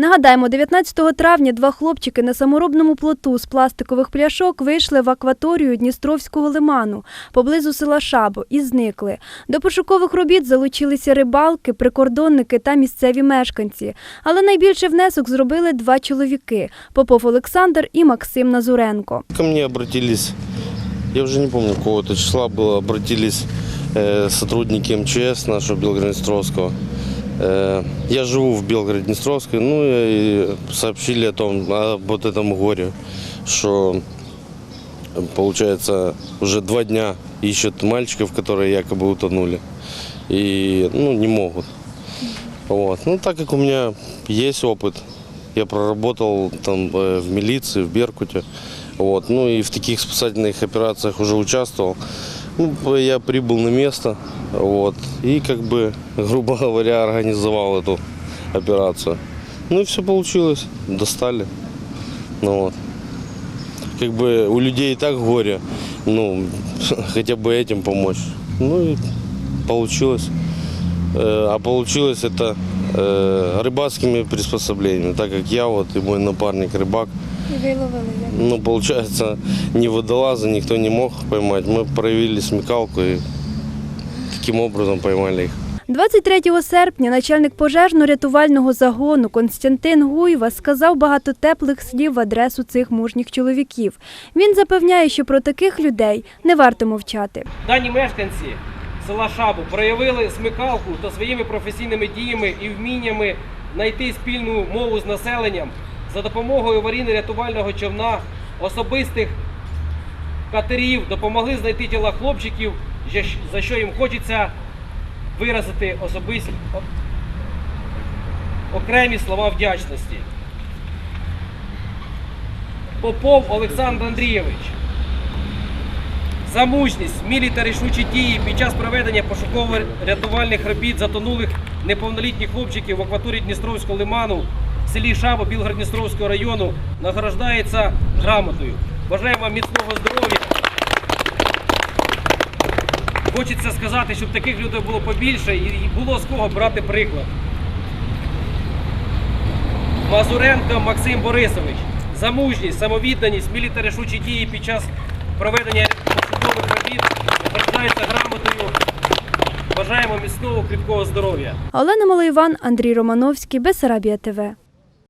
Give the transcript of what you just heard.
Нагадаємо, 19 травня два хлопчики на саморобному плоту з пластикових пляшок вийшли в акваторію Дністровського лиману поблизу села Шабо і зникли. До пошукових робіт залучилися рибалки, прикордонники та місцеві мешканці. Але найбільший внесок зробили два чоловіки – Попов Олександр і Максим Назуренко. Ко мне обратились, я уже не помню, какого-то числа было, обратились э, сотрудники МЧС нашего Белгород-Днестровского. Э, я живу в Белгороде-Днестровской, ну и сообщили о том, об вот этом горе, что, э, получается, уже два дня ищут мальчиков, которые якобы утонули, и, ну, не могут. Вот. Ну, так как у меня есть опыт, я проработал там э, в милиции, в Беркуте, вот, ну и в таких спасательных операциях уже участвовал. Ну, я прибыл на место, вот, и как бы, грубо говоря, организовал эту операцию. Ну и все получилось, достали. Ну вот. Как бы у людей и так горе, ну, хотя бы этим помочь. Ну и получилось. Э, А получилось это э, рыбацкими приспособлениями, так как я вот и мой напарник рыбак, ну, получается, ни водолаза никто не мог поймать. Мы проявили смекалку и таким образом поймали их. 23 серпня начальник пожежно-рятувального загону Константин Гуйва сказав багато теплих слів в адресу цих мужніх чоловіків. Він запевняє, що про таких людей не варто мовчати. Дані мешканці села Шабу проявили смикалку та своїми професійними діями і вміннями знайти спільну мову з населенням за допомогою аварійно-рятувального човна, особистих катерів допомогли знайти тіла хлопчиків, за- що їм хочеться виразити особисті окремі слова вдячності. Попов Олександр Андрійович за мужність, смілі та рішучі дії під час проведення пошуково-рятувальних робіт затонулих неповнолітніх хлопчиків в акваторії Дністровського лиману в селі Шабо Білгород-Дністровського району награждається грамотою. Бажаємо вам міцного здоров'я. Хочеться сказати, щоб таких людей було побільше і було з кого брати приклад. Мазуренко Максим Борисович. За мужність, самовідданість, смілі та рішучі дії під час проведення пошукових робіт награждається грамотою. Бажаємо міцного кріпкого здоров'я. Олена Малоїван, Андрій Романовський, Бесарабія ТВ.